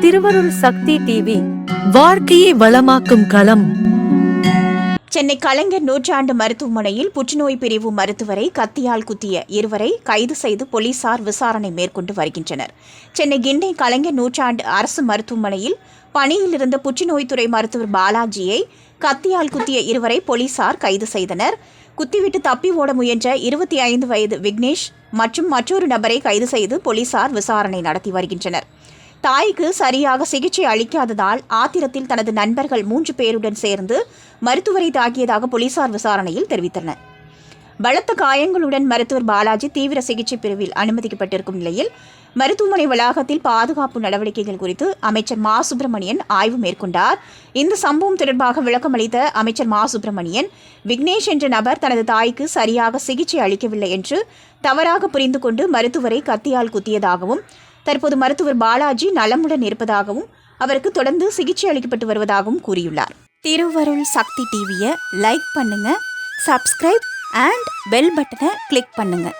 திருவருள் சக்தி டிவி வாழ்க்கையை வளமாக்கும் களம். சென்னை கலைஞர் நூற்றாண்டு மருத்துவமனையில் புற்றுநோய் பிரிவு மருத்துவரை கத்தியால் குத்திய இருவரை கைது செய்து போலீசார் விசாரணை மேற்கொண்டு வருகின்றனர். சென்னை கிண்டை கலைஞர் நூற்றாண்டு அரசு மருத்துவமனையில் பணியில் இருந்த புற்றுநோய்த்துறை மருத்துவர் பாலாஜியை கத்தியால் குத்திய இருவரை போலீசார் கைது செய்தனர். குத்திவிட்டு தப்பி ஓட முயன்ற இருபத்தி ஐந்து வயது விக்னேஷ் மற்றும் மற்றொரு நபரை கைது செய்து போலீசார் விசாரணை நடத்தி வருகின்றனர். தாய்க்கு சரியாக சிகிச்சை அளிக்காததால் ஆத்திரத்தில் தனது நண்பர்கள் மூன்று பேருடன் சேர்ந்து மருத்துவரை தாக்கியதாக போலீசார் விசாரணையில் தெரிவித்தனர். பலத்த காயங்களுடன் மருத்துவர் பாலாஜி தீவிர சிகிச்சை பிரிவில் அனுமதிக்கப்பட்டிருக்கும் நிலையில் மருத்துவமனை வளாகத்தில் பாதுகாப்பு நடவடிக்கைகள் குறித்து அமைச்சர் மா. சுப்பிரமணியன் ஆய்வு மேற்கொண்டார். இந்த சம்பவம் தொடர்பாக விளக்கமளித்த அமைச்சர் மா. சுப்பிரமணியன் விக்னேஷ் என்ற நபர் தனது தாய்க்கு சரியாக சிகிச்சை அளிக்கவில்லை என்று தவறாக புரிந்து கொண்டு மருத்துவரை கத்தியால் குத்தியதாகவும் தற்போது மருத்துவர் பாலாஜி நலமுடன் இருப்பதாகவும் அவருக்கு தொடர்ந்து சிகிச்சை அளிக்கப்பட்டு வருவதாகவும் கூறியுள்ளார். திருவருள் சக்தி டிவியை லைக் பண்ணுங்க சப்ஸ்கிரைப் அண்ட் பெல் பட்டனை கிளிக் பண்ணுங்கள்